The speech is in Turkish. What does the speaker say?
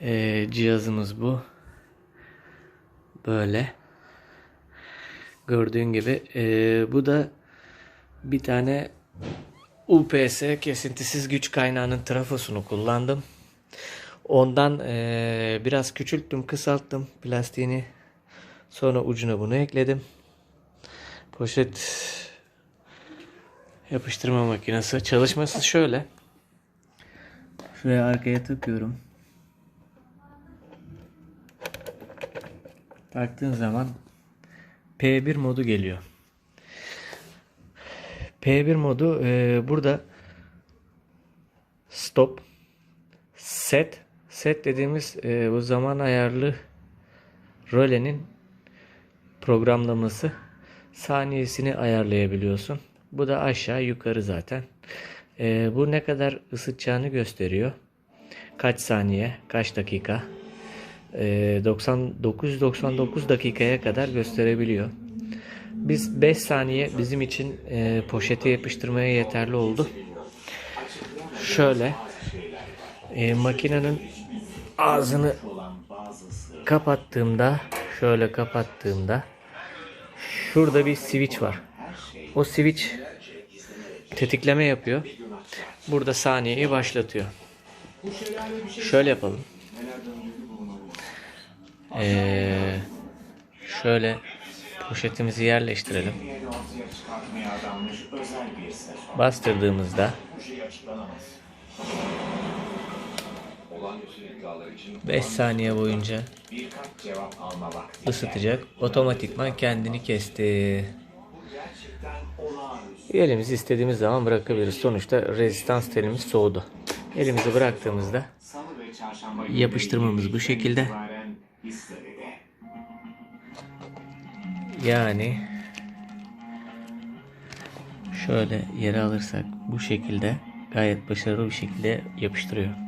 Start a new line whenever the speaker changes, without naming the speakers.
Ee, cihazımız bu. Böyle. Gördüğün gibi. Ee, bu da bir tane UPS kesintisiz güç kaynağının trafosunu kullandım. Ondan ee, biraz küçülttüm, kısalttım plastiğini. Sonra ucuna bunu ekledim. Poşet yapıştırma makinesi. Çalışması şöyle. Şuraya arkaya takıyorum. Taktığın zaman P1 modu geliyor. P1 modu e, burada stop set set dediğimiz e, bu zaman ayarlı rölenin programlaması saniyesini ayarlayabiliyorsun. Bu da aşağı yukarı zaten. E, bu ne kadar ısıtacağını gösteriyor. Kaç saniye, kaç dakika. E, 99-99 dakikaya kadar gösterebiliyor. Biz 5 saniye bizim için e, poşete yapıştırmaya yeterli oldu. Şöyle e, makinenin ağzını kapattığımda şöyle kapattığımda şurada bir switch var. O switch tetikleme yapıyor. Burada saniyeyi başlatıyor. Şöyle yapalım. Ee, şöyle poşetimizi yerleştirelim. Bastırdığımızda 5 saniye boyunca ısıtacak. Otomatikman kendini kesti. Elimizi istediğimiz zaman bırakabiliriz. Sonuçta rezistans telimiz soğudu. Elimizi bıraktığımızda yapıştırmamız bu şekilde. Yani şöyle yere alırsak bu şekilde gayet başarılı bir şekilde yapıştırıyor.